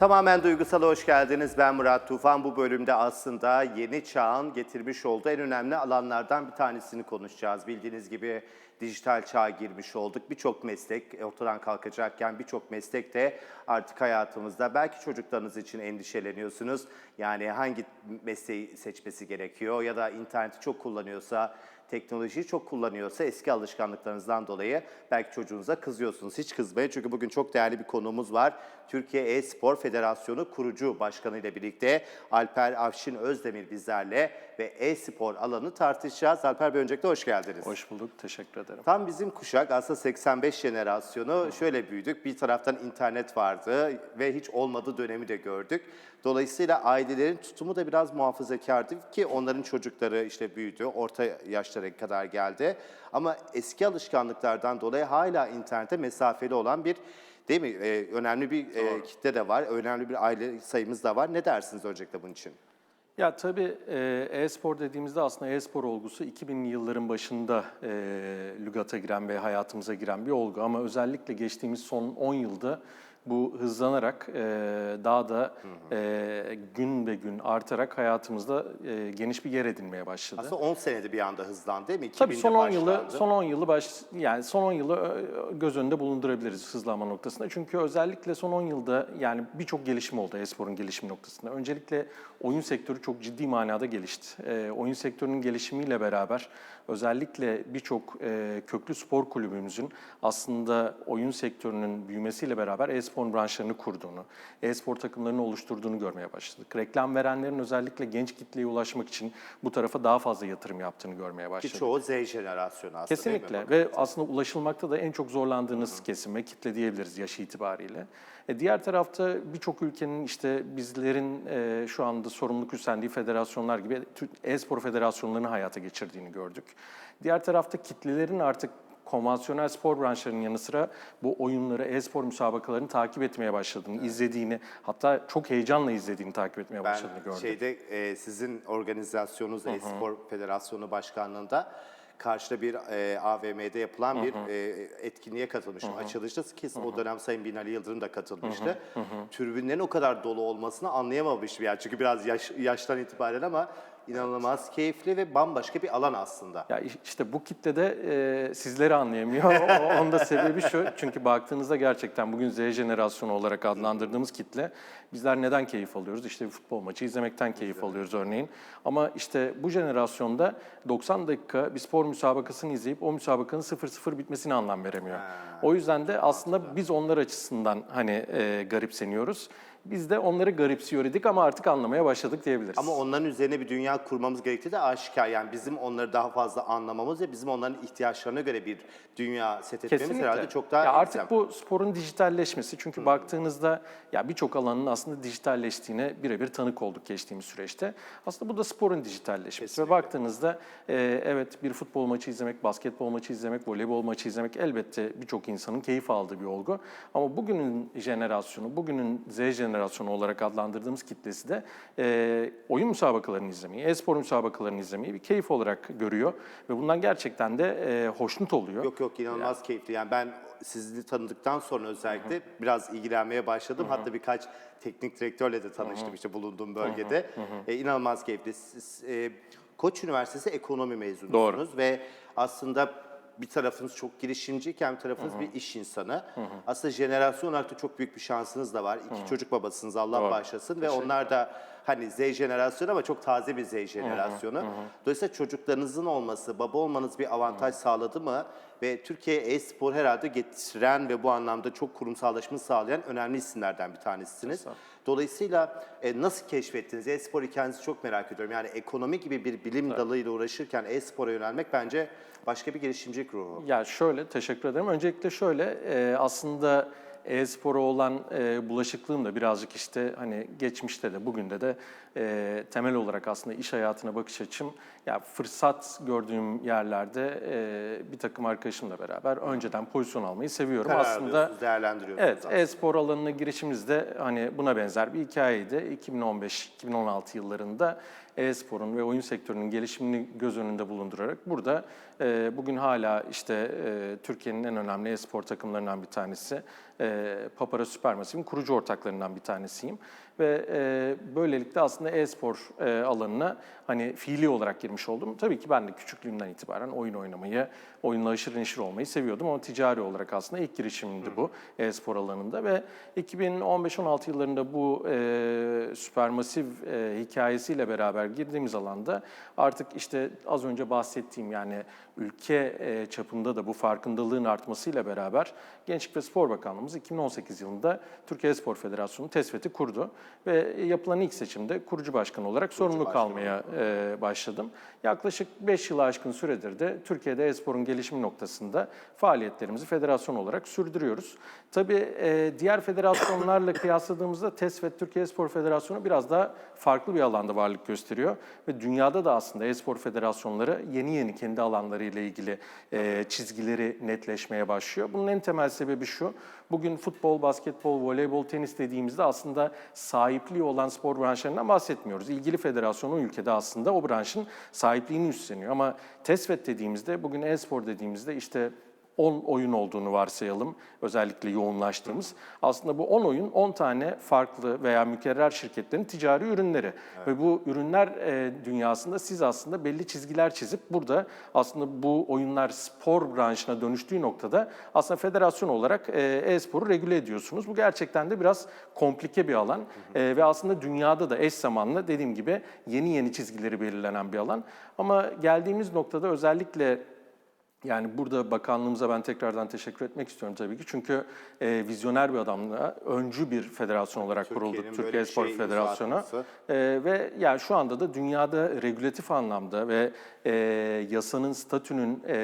Tamamen duygusal hoş geldiniz. Ben Murat Tufan. Bu bölümde aslında yeni çağın getirmiş olduğu en önemli alanlardan bir tanesini konuşacağız. Bildiğiniz gibi dijital çağa girmiş olduk. Birçok meslek ortadan kalkacakken birçok meslek de artık hayatımızda. Belki çocuklarınız için endişeleniyorsunuz. Yani hangi mesleği seçmesi gerekiyor ya da interneti çok kullanıyorsa teknolojiyi çok kullanıyorsa eski alışkanlıklarınızdan dolayı belki çocuğunuza kızıyorsunuz. Hiç kızmayın çünkü bugün çok değerli bir konuğumuz var. Türkiye E-Spor Federasyonu kurucu başkanı ile birlikte Alper Avşin Özdemir bizlerle ve e-spor alanı tartışacağız. Alper Bey öncelikle hoş geldiniz. Hoş bulduk, teşekkür ederim. Tam bizim kuşak aslında 85 jenerasyonu şöyle büyüdük. Bir taraftan internet vardı ve hiç olmadığı dönemi de gördük. Dolayısıyla ailelerin tutumu da biraz muhafazakardı ki onların çocukları işte büyüdü, orta yaşlara kadar geldi. Ama eski alışkanlıklardan dolayı hala internete mesafeli olan bir değil mi? Ee, önemli bir e, kitle de var, önemli bir aile sayımız da var. Ne dersiniz öncelikle bunun için? Ya tabii e, e-spor dediğimizde aslında e-spor olgusu 2000'li yılların başında e, lügata giren ve hayatımıza giren bir olgu. Ama özellikle geçtiğimiz son 10 yılda bu hızlanarak e, daha da e, gün be gün artarak hayatımızda e, geniş bir yer edinmeye başladı. Aslında 10 senede bir anda hızlandı değil mi? Tabii 2000'de son 10 yılı son 10 yılı baş yani son 10 yılı göz önünde bulundurabiliriz hızlanma noktasında. Çünkü özellikle son 10 yılda yani birçok gelişim oldu e-sporun gelişim noktasında. Öncelikle oyun sektörü çok ciddi manada gelişti. E, oyun sektörünün gelişimiyle beraber özellikle birçok e, köklü spor kulübümüzün aslında oyun sektörünün büyümesiyle beraber e-spor branşlarını kurduğunu, e-spor takımlarını oluşturduğunu görmeye başladık. Reklam verenlerin özellikle genç kitleye ulaşmak için bu tarafa daha fazla yatırım yaptığını görmeye Ki başladık. çoğu Z jenerasyonu aslında Kesinlikle ve aslında ulaşılmakta da en çok zorlandığınız kesim ve kitle diyebiliriz yaş itibariyle. E, diğer tarafta birçok ülkenin işte bizlerin e, şu anda sorumluluk üstlendiği federasyonlar gibi e-spor federasyonlarını hayata geçirdiğini gördük. Diğer tarafta kitlelerin artık konvansiyonel spor branşlarının yanı sıra bu oyunları, e-spor müsabakalarını takip etmeye başladığını, izlediğini, hatta çok heyecanla izlediğini takip etmeye başladığını Ben gördük. şeyde e, sizin organizasyonunuz E-Spor Federasyonu Başkanlığı'nda karşıda bir e, AVM'de yapılan bir e, etkinliğe katılmıştım. Açılışta ki o dönem Sayın Binali Yıldırım da katılmıştı. Tribünlerin o kadar dolu olmasını anlayamamıştım yani çünkü biraz yaş, yaştan itibaren ama inanılmaz keyifli ve bambaşka bir alan aslında. Ya işte bu kitlede e, sizleri anlayamıyor. O- Onun da sebebi şu. Çünkü baktığınızda gerçekten bugün Z jenerasyonu olarak adlandırdığımız kitle bizler neden keyif alıyoruz? İşte bir futbol maçı izlemekten keyif alıyoruz örneğin. Ama işte bu jenerasyonda 90 dakika bir spor müsabakasını izleyip o müsabakanın 0-0 bitmesine anlam veremiyor. O yüzden de aslında biz onlar açısından hani e, garipseniyoruz. Biz de onları garipsiyor idik ama artık anlamaya başladık diyebiliriz. Ama onların üzerine bir dünya kurmamız gerektiği de aşikar. Yani bizim onları daha fazla anlamamız ve bizim onların ihtiyaçlarına göre bir dünya set etmemiz Kesinlikle. herhalde çok daha ya artık bu sporun dijitalleşmesi çünkü baktığınızda ya birçok alanın aslında dijitalleştiğine birebir tanık olduk geçtiğimiz süreçte. Aslında bu da sporun dijitalleşmesi ve baktığınızda e, evet bir futbol maçı izlemek, basketbol maçı izlemek, voleybol maçı izlemek elbette birçok insanın keyif aldığı bir olgu. Ama bugünün jenerasyonu, bugünün Z jenerasyonu olarak adlandırdığımız kitlesi de e, oyun müsabakalarını izlemeyi, e-spor müsabakalarını izlemeyi bir keyif olarak görüyor ve bundan gerçekten de e, hoşnut oluyor. Yok yok inanılmaz keyifli. Yani ben sizi tanıdıktan sonra özellikle biraz ilgilenmeye başladım. Hatta birkaç teknik direktörle de tanıştım işte bulunduğum bölgede. E, inanılmaz keyifli. Siz, e, Koç Üniversitesi ekonomi mezunusunuz ve aslında bir tarafınız çok girişimciyken bir tarafınız bir iş insanı. Aslında jenerasyon olarak da çok büyük bir şansınız da var. İki çocuk babasınız Allah Doğru. bağışlasın ve onlar da hani Z jenerasyonu ama çok taze bir Z jenerasyonu. Dolayısıyla çocuklarınızın olması, baba olmanız bir avantaj sağladı mı? Ve Türkiye'ye e-spor herhalde getiren ve bu anlamda çok kurumsallaşmayı sağlayan önemli isimlerden bir tanesisiniz. Dolayısıyla e, nasıl keşfettiniz? E-spor hikayenizi çok merak ediyorum. Yani ekonomi gibi bir bilim dalıyla uğraşırken e-spora yönelmek bence başka bir girişimcilik ruhu. Ya şöyle, teşekkür ederim. Öncelikle şöyle, e, aslında e-spora olan e, bulaşıklığım da birazcık işte hani geçmişte de bugün de de e, temel olarak aslında iş hayatına bakış açım ya fırsat gördüğüm yerlerde e, bir takım arkadaşımla beraber önceden pozisyon almayı seviyorum. Karar aslında değerlendiriyorsunuz. Evet, e-spor alanına girişimiz de hani buna benzer bir hikayeydi. 2015-2016 yıllarında e-sporun ve oyun sektörünün gelişimini göz önünde bulundurarak burada e, bugün hala işte e, Türkiye'nin en önemli e-spor takımlarından bir tanesi e, Papara Supermassive'in kurucu ortaklarından bir tanesiyim. Ve e, böylelikle aslında e-spor e, alanına hani fiili olarak girmiş oldum. Tabii ki ben de küçüklüğümden itibaren oyun oynamayı, oyunla aşırı neşir olmayı seviyordum ama ticari olarak aslında ilk girişimimdi bu e-spor alanında ve 2015-16 yıllarında bu e, Supermassive e, hikayesiyle beraber girdiğimiz alanda artık işte az önce bahsettiğim yani ülke e, çapında da bu farkındalığın artmasıyla beraber Gençlik ve Spor Bakanlığımız 2018 yılında Türkiye Spor Federasyonu TESFET'i kurdu ve yapılan ilk seçimde kurucu başkan olarak sorumluluk almaya e, başladım. Yaklaşık 5 yılı aşkın süredir de Türkiye'de e-sporun gelişimi noktasında faaliyetlerimizi federasyon olarak sürdürüyoruz. Tabii e, diğer federasyonlarla kıyasladığımızda TESFET Türkiye Spor Federasyonu biraz daha farklı bir alanda varlık gösteriyor ve dünyada da aslında e-spor federasyonları yeni yeni kendi alanlarıyla ilgili e, çizgileri netleşmeye başlıyor. Bunun en temel sebebi şu. Bugün futbol, basketbol, voleybol, tenis dediğimizde aslında sahipliği olan spor branşlarından bahsetmiyoruz. İlgili federasyonu ülkede aslında o branşın sahipliğini üstleniyor. Ama TESFET dediğimizde, bugün e-spor dediğimizde işte 10 oyun olduğunu varsayalım, özellikle yoğunlaştığımız. Aslında bu 10 oyun 10 tane farklı veya mükerrer şirketlerin ticari ürünleri. Ve bu ürünler e, dünyasında siz aslında belli çizgiler çizip burada aslında bu oyunlar spor branşına dönüştüğü noktada aslında federasyon olarak e, e-sporu regüle ediyorsunuz. Bu gerçekten de biraz komplike bir alan E, ve aslında dünyada da eş zamanlı dediğim gibi yeni yeni çizgileri belirlenen bir alan. Ama geldiğimiz noktada özellikle yani burada bakanlığımıza ben tekrardan teşekkür etmek istiyorum tabii ki. Çünkü e, vizyoner bir adamla, öncü bir federasyon olarak böyle Türkiye bir Spor imza Federasyonu. E, ve yani şu anda da dünyada regülatif anlamda ve e, yasanın, statünün e,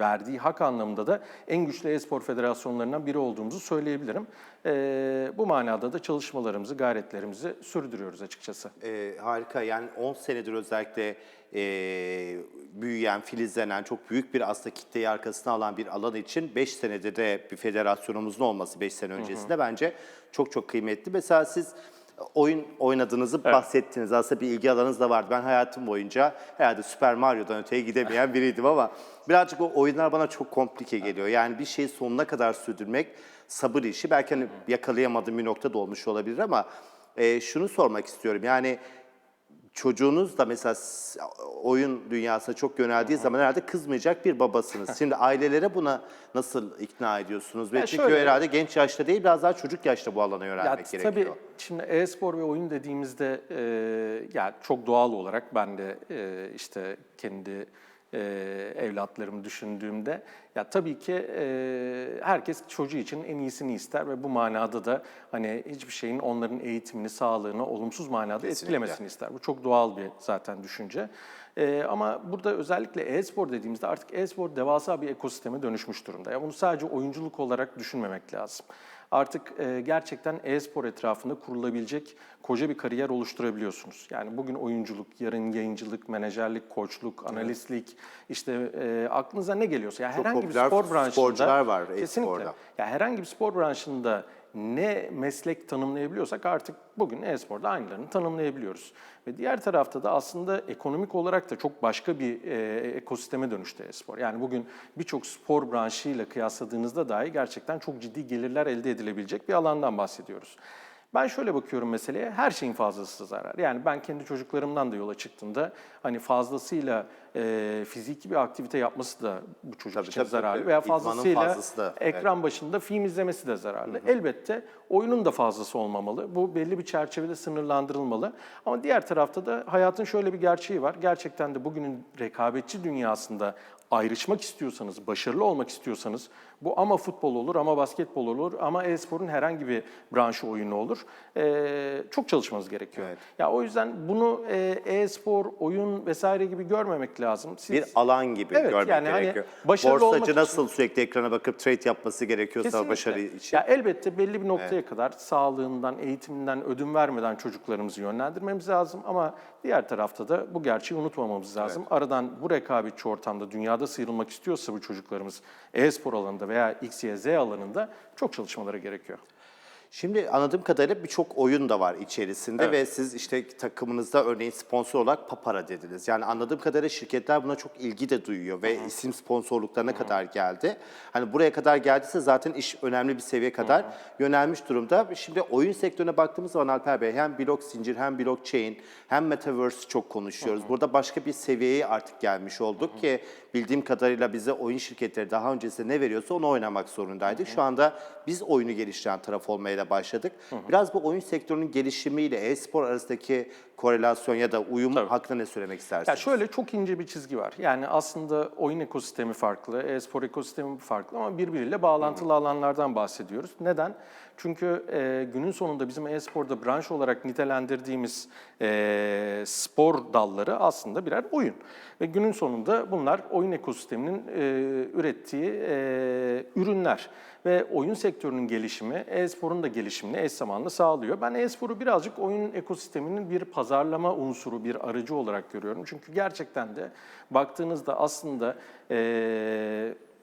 verdiği hak anlamında da en güçlü e-spor federasyonlarından biri olduğumuzu söyleyebilirim. E, bu manada da çalışmalarımızı, gayretlerimizi sürdürüyoruz açıkçası. Ee, harika yani 10 senedir özellikle e, büyüyen, filizlenen, çok büyük bir aslında kitleyi arkasına alan bir alan için 5 senede de bir federasyonumuzun olması 5 sene öncesinde bence çok çok kıymetli. Mesela siz oyun oynadığınızı bahsettiniz. Aslında bir ilgi alanınız da vardı. Ben hayatım boyunca herhalde Super Mario'dan öteye gidemeyen biriydim ama birazcık o oyunlar bana çok komplike geliyor. Yani bir şeyi sonuna kadar sürdürmek sabır işi. Belki hani yakalayamadığım bir nokta da olmuş olabilir ama e, şunu sormak istiyorum. Yani çocuğunuz da mesela oyun dünyasına çok yöneldiği zaman herhalde kızmayacak bir babasınız. Şimdi ailelere buna nasıl ikna ediyorsunuz? Ve Ya çünkü şöyle- herhalde genç yaşta değil biraz daha çocuk yaşta bu alana Ya yönelmek gerekiyor. tabii şimdi e-spor ve oyun dediğimizde e, yani çok doğal olarak ben de e, işte kendi e, evlatlarımı düşündüğümde ya tabii ki e, herkes çocuğu için en iyisini ister ve bu manada da hani hiçbir şeyin onların eğitimini, sağlığını olumsuz manada etkilemesini ister. Bu çok doğal bir zaten düşünce. Ee, ama burada özellikle e-spor dediğimizde artık e-spor devasa bir ekosisteme dönüşmüş durumda. Ya bunu sadece oyunculuk olarak düşünmemek lazım. Artık e, gerçekten e-spor etrafında kurulabilecek koca bir kariyer oluşturabiliyorsunuz. Yani bugün oyunculuk, yarın yayıncılık, menajerlik, koçluk, analistlik, işte e, aklınıza ne geliyorsa. Yani Çok herhangi bir spor branşında sporcular var kesinlikle. e-sporda. Ya herhangi bir spor branşında ne meslek tanımlayabiliyorsak artık bugün e-sporda aynılarını tanımlayabiliyoruz. Ve diğer tarafta da aslında ekonomik olarak da çok başka bir e, ekosisteme dönüştü e-spor. Yani bugün birçok spor branşıyla kıyasladığınızda dahi gerçekten çok ciddi gelirler elde edilebilecek bir alandan bahsediyoruz. Ben şöyle bakıyorum meseleye, her şeyin fazlası zarar. Yani ben kendi çocuklarımdan da yola çıktığımda hani fazlasıyla e, fiziki bir aktivite yapması da bu çocuk Tabii, için tabii, zararlı tabii. veya fazlasıyla fazlası da, evet. ekran başında film izlemesi de zararlı. Elbette oyunun da fazlası olmamalı. Bu belli bir çerçevede sınırlandırılmalı. Ama diğer tarafta da hayatın şöyle bir gerçeği var. Gerçekten de bugünün rekabetçi dünyasında ayrışmak istiyorsanız, başarılı olmak istiyorsanız bu ama futbol olur ama basketbol olur ama e-sporun herhangi bir branşı oyunu olur. Ee, çok çalışmanız gerekiyor. Evet. Ya o yüzden bunu e, e-spor, oyun vesaire gibi görmemek lazım. Siz, bir alan gibi Evet, görmek yani hani gerekiyor. başarılı olmak Borsacı için- nasıl sürekli ekrana bakıp trade yapması gerekiyorsa Kesinlikle. başarı için. Ya elbette belli bir noktaya kadar sağlığından, eğitiminden ödün vermeden çocuklarımızı yönlendirmemiz lazım ama diğer tarafta da bu gerçeği unutmamamız lazım. Aradan bu rekabetçi ortamda dünyada sıyrılmak istiyorsa bu çocuklarımız e-spor alanında veya X, Y, Z alanında çok çalışmaları gerekiyor. Şimdi anladığım kadarıyla birçok oyun da var içerisinde Evet. ve siz işte takımınızda örneğin sponsor olarak Papara dediniz. Yani anladığım kadarıyla şirketler buna çok ilgi de duyuyor ve isim sponsorluklarına kadar geldi. Hani buraya kadar geldiyse zaten iş önemli bir seviye kadar yönelmiş durumda. Şimdi oyun sektörüne baktığımız zaman Alper Bey hem blok zincir hem blockchain hem metaverse çok konuşuyoruz. Burada başka bir seviyeye artık gelmiş olduk ki bildiğim kadarıyla bize oyun şirketleri daha öncesinde ne veriyorsa onu oynamak zorundaydık. Şu anda biz oyunu geliştiren taraf olmaya da başladık. Biraz bu oyun sektörünün gelişimiyle e-spor arasındaki korelasyon ya da uyum hakkında ne söylemek istersiniz? Ya şöyle çok ince bir çizgi var. Yani aslında oyun ekosistemi farklı, e-spor ekosistemi farklı ama birbiriyle bağlantılı alanlardan bahsediyoruz. Neden? Çünkü e, günün sonunda bizim e-sporda branş olarak nitelendirdiğimiz e, spor dalları aslında birer oyun. Ve günün sonunda bunlar oyun ekosisteminin e, ürettiği e, ürünler. Ve oyun sektörünün gelişimi, e-sporun da gelişimini eş zamanlı sağlıyor. Ben e-sporu birazcık oyun ekosisteminin bir pazarlama unsuru, bir aracı olarak görüyorum. Çünkü gerçekten de baktığınızda aslında eee,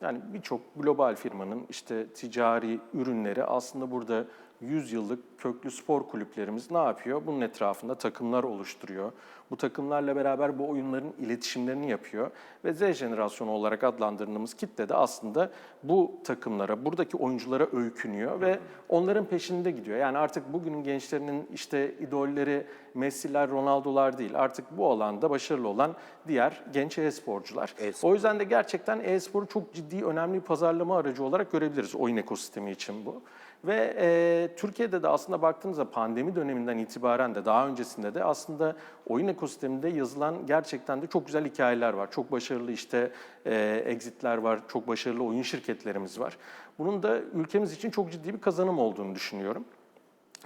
yani birçok global firmanın işte ticari ürünleri aslında burada 100 yıllık köklü spor kulüplerimiz ne yapıyor? Bunun etrafında takımlar oluşturuyor. Bu takımlarla beraber bu oyunların iletişimlerini yapıyor ve Z jenerasyonu olarak adlandırdığımız kitle de aslında bu takımlara, buradaki oyunculara öykünüyor ve onların peşinde gidiyor. Yani artık bugünün gençlerinin işte idolleri Messi'ler, Ronaldo'lar değil. Artık bu alanda başarılı olan diğer genç e-sporcular. E-spor. O yüzden de gerçekten e-sporu çok ciddi, önemli bir pazarlama aracı olarak görebiliriz oyun ekosistemi için bu. Ve e, Türkiye'de de aslında baktığımızda pandemi döneminden itibaren de daha öncesinde de aslında oyun ekosisteminde yazılan gerçekten de çok güzel hikayeler var. Çok başarılı işte e, exitler var, çok başarılı oyun şirketlerimiz var. Bunun da ülkemiz için çok ciddi bir kazanım olduğunu düşünüyorum.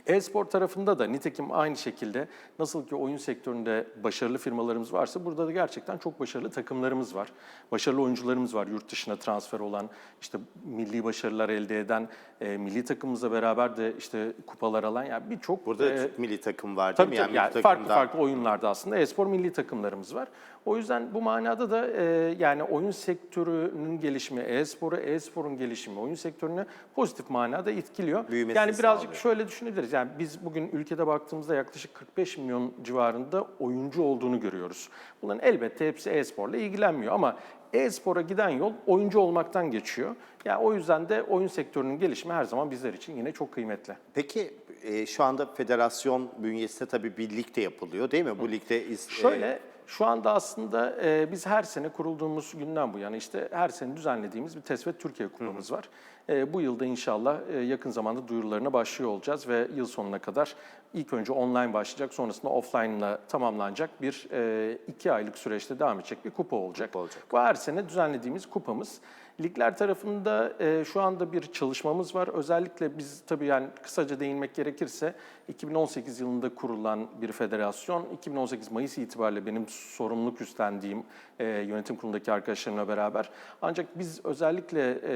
E-spor tarafında da nitekim aynı şekilde nasıl ki oyun sektöründe başarılı firmalarımız varsa burada da gerçekten çok başarılı takımlarımız var. Başarılı oyuncularımız var yurt dışına transfer olan, işte milli başarılar elde eden, e, milli takımımızla beraber de işte kupalar alan yani birçok Burada e, milli takım var değil Tabii mi? tabii. milli Yani farklı takımdan- farklı oyunlarda aslında e-spor milli takımlarımız var. O yüzden bu manada da e, yani oyun sektörünün gelişimi, e-sporu, e-sporun gelişimi oyun sektörünü pozitif manada etkiliyor. Büyümesini yani birazcık sağlıyor. şöyle düşünebiliriz. Yani biz bugün ülkede baktığımızda yaklaşık 45 milyon civarında oyuncu olduğunu görüyoruz. Bunların elbette hepsi e-sporla ilgilenmiyor ama e-spora giden yol oyuncu olmaktan geçiyor. Yani o yüzden de oyun sektörünün gelişimi her zaman bizler için yine çok kıymetli. Peki e, şu anda federasyon bünyesinde tabii bir lig de yapılıyor değil mi? Bu ligde e, Şöyle, şu anda aslında e, biz her sene kurulduğumuz günden bu yana işte her sene düzenlediğimiz bir Tesvet Türkiye Kupamız var. E, bu yılda inşallah e, yakın zamanda duyurularına başlıyor olacağız ve yıl sonuna kadar ilk önce online başlayacak, sonrasında offline'la tamamlanacak bir e, iki aylık süreçte devam edecek bir kupa olacak. Kupa olacak. Bu her sene düzenlediğimiz kupamız. Ligler tarafında e, şu anda bir çalışmamız var. Özellikle biz tabii yani kısaca değinmek gerekirse 2018 yılında kurulan bir federasyon. 2018 Mayıs itibariyle benim sorumluluk üstlendiğim e, yönetim kurulundaki arkadaşlarımla beraber. Ancak biz özellikle e,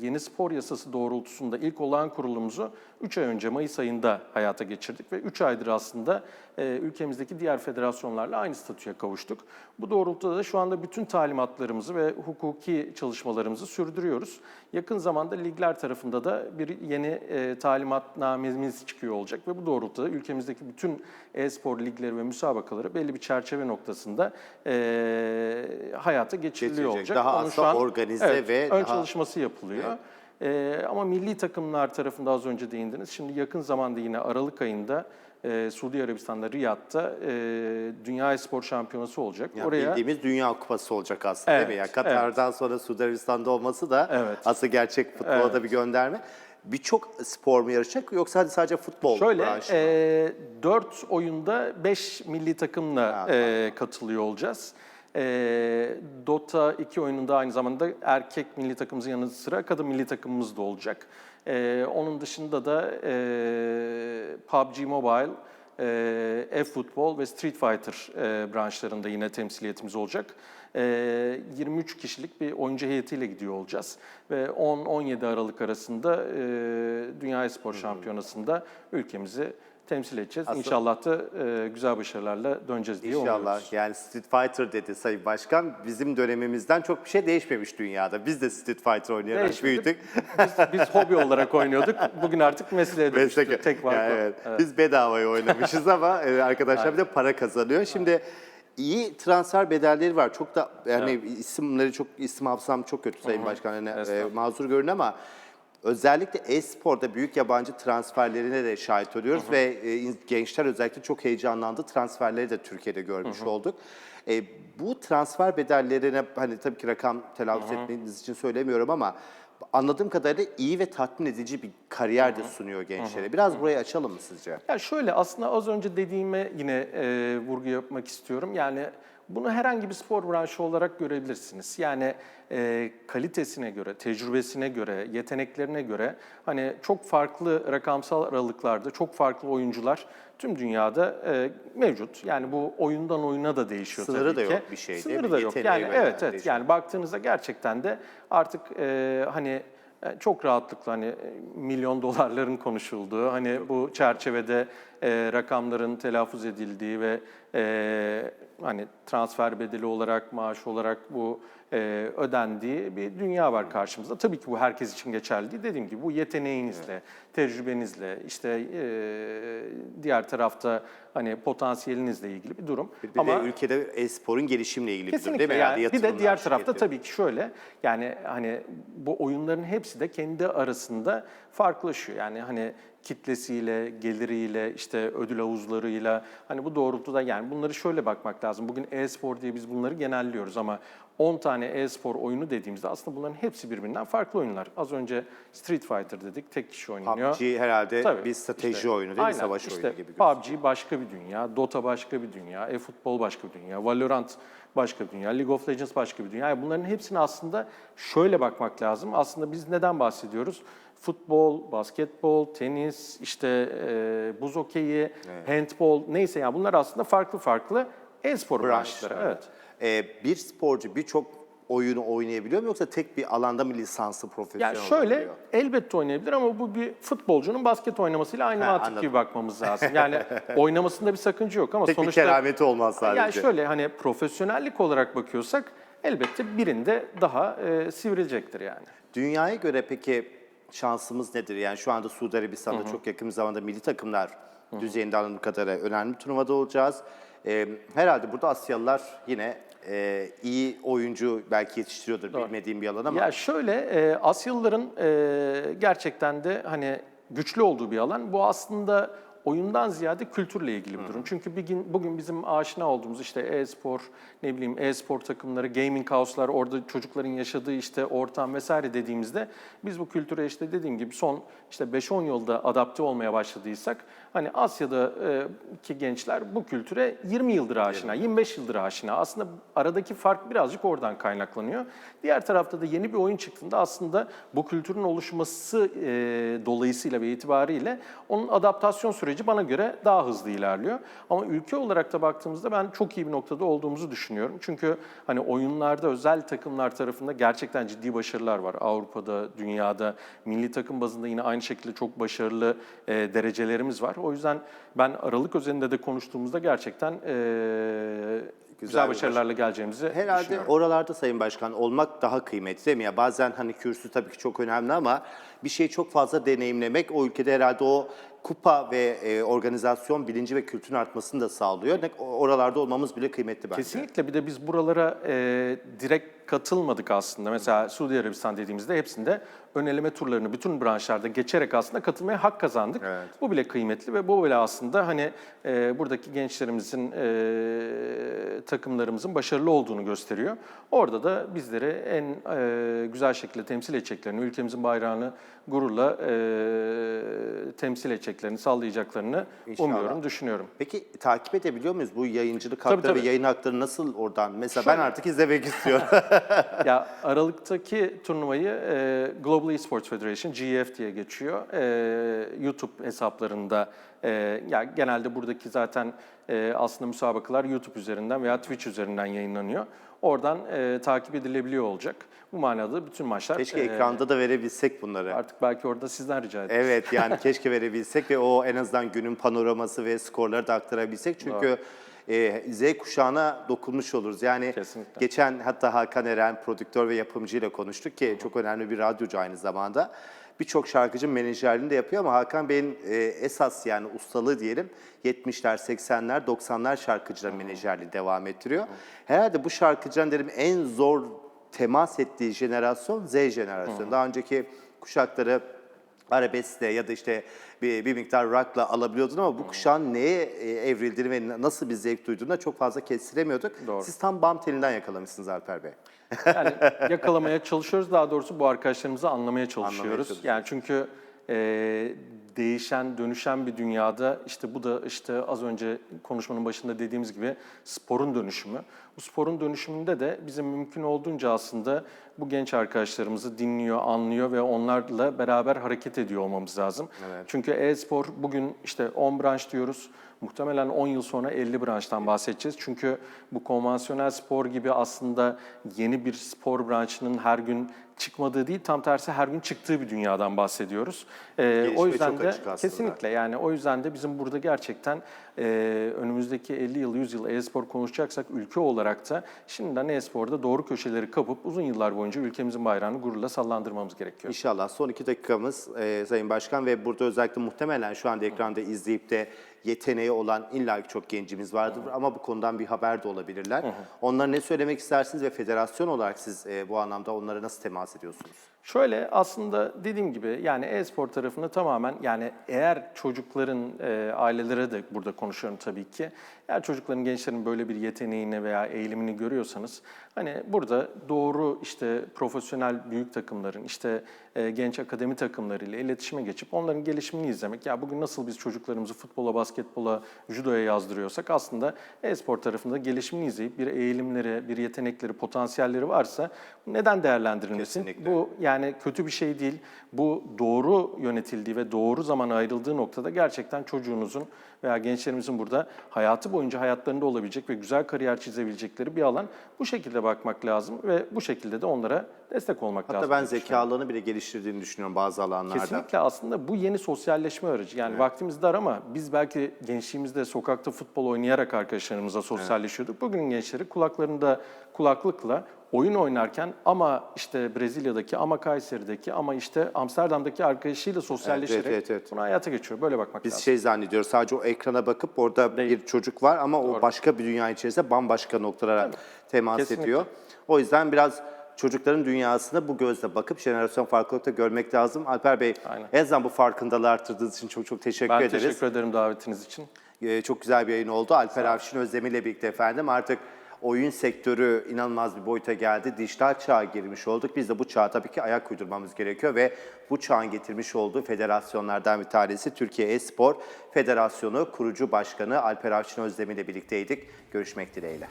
yeni spor yasası doğrultusunda ilk olağan kurulumuzu 3 ay önce Mayıs ayında hayata geçirdik ve 3 aydır aslında e, ülkemizdeki diğer federasyonlarla aynı statüye kavuştuk. Bu doğrultuda da şu anda bütün talimatlarımızı ve hukuki çalışmalarımızı sürdürüyoruz. Yakın zamanda ligler tarafında da bir yeni e, talimatnamemiz çıkıyor olacak ve bu doğrultuda ülkemizdeki bütün e-spor ligleri ve müsabakaları belli bir çerçeve noktasında e, hayata geçiriliyor Geçirecek. olacak. Daha Onu aslında organize evet, ve ön daha- çalışması yapılıyor. Ee, ama milli takımlar tarafında az önce değindiniz. Şimdi yakın zamanda yine Aralık ayında e, Suudi Arabistan'da Riyad'da e, Dünya Spor Şampiyonası olacak. Yani Oraya bildiğimiz Dünya Kupası olacak aslında değil mi? Evet, Yani Katar'dan sonra Suudi Arabistan'da olması da Evet. aslında gerçek futbola da bir gönderme. Birçok spor mu yarışacak yoksa hadi sadece futbol şöyle branşı mı? e, 4 oyunda 5 milli takımla Ha, e, katılıyor olacağız. E, Dota 2 oyununda aynı zamanda erkek milli takımımızın yanı sıra kadın milli takımımız da olacak. E, onun dışında da e, PUBG Mobile, e, F-Futbol ve Street Fighter e, branşlarında yine temsiliyetimiz olacak. E, 23 kişilik bir oyuncu heyetiyle gidiyor olacağız. Ve 10-17 Aralık arasında e, Dünya Spor Şampiyonası'nda ülkemizi temsil edeceğiz. Aslında- İnşallah da e, güzel başarılarla döneceğiz diye umuyoruz. İnşallah. Yani Street Fighter dedi Sayın Başkan. Bizim dönemimizden çok bir şey değişmemiş dünyada. Biz de Street Fighter oynayarak Değişmedi. büyüdük. Biz, biz hobi olarak oynuyorduk. Bugün artık mesleğe dönüştü. Meslek. Tek fark Yani evet. Evet. Biz bedavaya oynamışız ama e, arkadaşlar bir de para kazanıyor. Şimdi iyi transfer bedelleri var. Çok da yani isimleri çok isim hafızam çok kötü Sayın Başkan. Yani, e, Estağfurullah. mazur görün ama özellikle e-sporda büyük yabancı transferlerine de şahit oluyoruz ve e, gençler özellikle çok heyecanlandı. Transferleri de Türkiye'de görmüş olduk. E, bu transfer bedellerine hani tabii ki rakam telaffuz etmeniz için söylemiyorum ama anladığım kadarıyla iyi ve tatmin edici bir kariyer de sunuyor gençlere. Biraz burayı açalım mı sizce? Ya şöyle aslında az önce dediğime yine e, vurgu yapmak istiyorum. Yani bunu herhangi bir spor branşı olarak görebilirsiniz. Yani e, kalitesine göre, tecrübesine göre, yeteneklerine göre hani çok farklı rakamsal aralıklarda çok farklı oyuncular tüm dünyada e, mevcut. Yani bu oyundan oyuna da değişiyor Sınırı tabii da ki. yok bir şey Sınırı da yok. Yeteneğe Yani göre evet evet. değişiyor. Yani baktığınızda gerçekten de artık e, hani e, çok rahatlıkla hani e, milyon dolarların konuşulduğu, hani bu çerçevede e, rakamların telaffuz edildiği ve e, hani transfer bedeli olarak, maaş olarak bu e, ödendiği bir dünya var karşımızda. Tabii ki bu herkes için geçerli değil. Dediğim gibi bu yeteneğinizle, tecrübenizle, işte e, diğer tarafta hani potansiyelinizle ilgili bir durum. Bir de ülkede e-sporun gelişimle ilgili bir durum değil mi? Yani bir de diğer tarafta tabii ki şöyle yani hani bu oyunların hepsi de kendi arasında farklılaşıyor. Yani hani kitlesiyle, geliriyle, işte ödül havuzlarıyla hani bu doğrultuda yani bunları şöyle bakmak lazım. Bugün e-spor diye biz bunları genelliyoruz ama 10 tane e-spor oyunu dediğimizde aslında bunların hepsi birbirinden farklı oyunlar. Az önce Street Fighter dedik, tek kişi oynanıyor. PUBG herhalde Tabii, bir strateji işte, oyunu değil mi? aynen, Savaş işte oyunu gibi. gözüküyor. PUBG başka bir dünya, Dota başka bir dünya, e-futbol başka bir dünya, Valorant başka bir dünya, League of Legends başka bir dünya. Yani bunların hepsine aslında şöyle bakmak lazım. Aslında biz neden bahsediyoruz? Futbol, basketbol, tenis, işte e, buz hokeyi, handbol neyse yani bunlar aslında farklı farklı e-spor branşları. Evet. Ee, bir sporcu birçok oyunu oynayabiliyor mu yoksa tek bir alanda mı lisanslı profesyonel Yani şöyle olabiliyor? elbette oynayabilir ama bu bir futbolcunun basket oynamasıyla aynı mantık gibi bakmamız lazım. Yani oynamasında bir sakınca yok ama Tek bir sonuçta kerameti olmaz sadece. Yani şöyle hani profesyonellik olarak bakıyorsak elbette birinde daha e, sivrilecektir yani. Dünyaya göre peki şansımız nedir? Yani şu anda Suudi Arabistan'da çok yakın bir zamanda milli takımlar düzeyinde anladığım kadarıyla önemli bir turnuvada olacağız. Ee, herhalde burada Asyalılar yine e, iyi oyuncu belki yetiştiriyordur bilmediğim bir alan ama Ya şöyle e, Asyalıların e, gerçekten de hani güçlü olduğu bir alan. Bu aslında oyundan ziyade kültürle ilgili bir durum. Çünkü bir gün, bugün bizim aşina olduğumuz işte e-spor, ne bileyim e-spor takımları, gaming house'lar, orada çocukların yaşadığı işte ortam vesaire dediğimizde biz bu kültüre işte dediğim gibi son işte 5-10 yılda adapte olmaya başladıysak hani Asya'daki gençler bu kültüre 20 yıldır aşina, 25 yıldır aşina. Aslında aradaki fark birazcık oradan kaynaklanıyor. Diğer tarafta da yeni bir oyun çıktığında aslında bu kültürün oluşması e, dolayısıyla ve itibariyle onun adaptasyon süreci bana göre daha hızlı ilerliyor. Ama ülke olarak da baktığımızda ben çok iyi bir noktada olduğumuzu düşünüyorum. Çünkü hani oyunlarda özel takımlar tarafında gerçekten ciddi başarılar var. Avrupa'da, dünyada, milli takım bazında yine aynı şekilde çok başarılı e, derecelerimiz var. O yüzden ben Aralık özelinde de konuştuğumuzda gerçekten e, güzel, bir başarılarla geleceğimizi Herhalde oralarda Sayın Başkan olmak daha kıymetli değil mi? Ya bazen hani kürsü tabii ki çok önemli ama bir şeyi çok fazla deneyimlemek o ülkede herhalde o kupa ve e, organizasyon bilinci ve kültürün artmasını da sağlıyor. Oralarda olmamız bile kıymetli bence. Kesinlikle bir de biz buralara e, direkt katılmadık aslında. Mesela Suudi Arabistan dediğimizde hepsinde ön eleme turlarını bütün branşlarda geçerek aslında katılmaya hak kazandık. Evet. Bu bile kıymetli ve bu bile aslında hani e, buradaki gençlerimizin, e, takımlarımızın başarılı olduğunu gösteriyor. Orada da bizleri en e, güzel şekilde temsil edeceklerini, ülkemizin bayrağını gururla e, temsil edeceklerini, sağlayacaklarını İnşallah. umuyorum, düşünüyorum. Peki takip edebiliyor muyuz bu yayıncılık Tabii, hakları ve tabii. yayın hakları nasıl oradan? Mesela Şöyle- ben artık izlemek istiyorum. ya Aralık'taki turnuvayı e, Global Esports Federation, GEF diye geçiyor. E, YouTube hesaplarında, e, ya genelde buradaki zaten e, aslında müsabakalar YouTube üzerinden veya Twitch üzerinden yayınlanıyor. Oradan e, takip edilebiliyor olacak. Bu manada bütün maçlar... Keşke e, ekranda da verebilsek bunları. Artık belki orada sizden rica ederiz. Evet yani keşke verebilsek ve o en azından günün panoraması ve skorları da aktarabilsek. Çünkü e, Z kuşağına dokunmuş oluruz. Yani Kesinlikle. geçen hatta Hakan Eren prodüktör ve yapımcıyla konuştuk ki çok önemli bir radyocu aynı zamanda. Birçok şarkıcı menajerliğini de yapıyor ama Hakan Bey'in e, esas yani ustalığı diyelim 70'ler, 80'ler, 90'lar şarkıcıların menajerliği devam ettiriyor. Herhalde bu şarkıcıların derim en zor temas ettiği jenerasyon Z jenerasyonu. Daha önceki kuşakları arabeskle ya da işte bir, bir miktar rock'la alabiliyordun ama bu kuşağın neye e, evrildiğini ve nasıl bir zevk duyduğunu da çok fazla kestiremiyorduk. Doğru. Siz tam bam telinden yakalamışsınız Alper Bey. Yani yakalamaya çalışıyoruz. Daha doğrusu bu arkadaşlarımızı anlamaya çalışıyoruz. çalışıyoruz. yani çünkü e, değişen, dönüşen bir dünyada işte bu da işte az önce konuşmanın başında dediğimiz gibi sporun dönüşümü. Bu sporun dönüşümünde de bizim mümkün olduğunca aslında bu genç arkadaşlarımızı dinliyor, anlıyor ve onlarla beraber hareket ediyor olmamız lazım. Çünkü e-spor bugün işte 10 branş diyoruz. Muhtemelen 10 yıl sonra 50 branştan bahsedeceğiz. Çünkü bu konvansiyonel spor gibi aslında yeni bir spor branşının her gün çıkmadığı değil, tam tersi her gün çıktığı bir dünyadan bahsediyoruz. Ee, Gelişme o yüzden de aslında. kesinlikle yani o yüzden de bizim burada gerçekten e, önümüzdeki 50 yıl, 100 yıl e-spor konuşacaksak ülke olarak da şimdiden e-sporda doğru köşeleri kapıp uzun yıllar boyunca ülkemizin bayrağını gururla sallandırmamız gerekiyor. İnşallah son iki dakikamız e, Sayın Başkan ve burada özellikle muhtemelen şu anda ekranda izleyip de yeteneği olan illa çok gencimiz vardır ama bu konudan bir haber de olabilirler. Onlara ne söylemek istersiniz ve federasyon olarak siz e, bu anlamda onlara nasıl temas ediyorsunuz? Şöyle aslında dediğim gibi yani e-spor tarafını tamamen yani eğer çocukların e, ailelere de burada konuşuyorum tabii ki. Eğer çocukların gençlerin böyle bir yeteneğini veya eğilimini görüyorsanız hani burada doğru işte profesyonel büyük takımların işte e, genç akademi takımlarıyla iletişime geçip onların gelişimini izlemek. Ya bugün nasıl biz çocuklarımızı futbola, basketbola, judoya yazdırıyorsak aslında e-spor tarafında gelişimini izleyip bir eğilimleri, bir yetenekleri, potansiyelleri varsa neden değerlendirilmesin? Kesinlikle. Bu yani kötü bir şey değil. Bu doğru yönetildiği ve doğru zaman ayrıldığı noktada gerçekten çocuğunuzun veya gençlerimizin burada hayatı boyunca hayatlarında olabilecek ve güzel kariyer çizebilecekleri bir alan. Bu şekilde bakmak lazım ve bu şekilde de onlara destek olmak Hatta lazım. ben diye düşünüyorum. zekalarını bile geliştirdiğini düşünüyorum bazı alanlarda. Kesinlikle aslında bu yeni sosyalleşme aracı. Yani vaktimiz dar ama biz belki gençliğimizde sokakta futbol oynayarak arkadaşlarımızla sosyalleşiyorduk. Bugünün gençleri kulaklarında kulaklıkla oyun oynarken ama işte Brezilya'daki ama Kayseri'deki ama işte Amsterdam'daki arkadaşıyla sosyalleşerek evet, evet. buna hayata geçiyor. Böyle bakmak Biz lazım. şey zannediyoruz sadece o ekrana bakıp orada Değil. bir çocuk var ama o başka bir dünya içerisinde bambaşka noktalara temas Kesinlikle. ediyor. O yüzden biraz çocukların dünyasına bu gözle bakıp jenerasyon farklılıkta görmek lazım. Alper Bey Aynen. en azından bu farkındalığı arttırdığınız için çok çok teşekkür ben ederiz. teşekkür ederim davetiniz için. Ee, çok güzel bir yayın oldu. Alper Avşin Özdemir ile birlikte efendim artık oyun sektörü inanılmaz bir boyuta geldi. Dijital çağa girmiş olduk. Biz de bu çağa tabii ki ayak uydurmamız gerekiyor ve bu çağın getirmiş olduğu federasyonlardan bir tanesi Türkiye E-Spor Federasyonu kurucu başkanı Alper Avşin Özdemir ile birlikteydik. Görüşmek dileğiyle.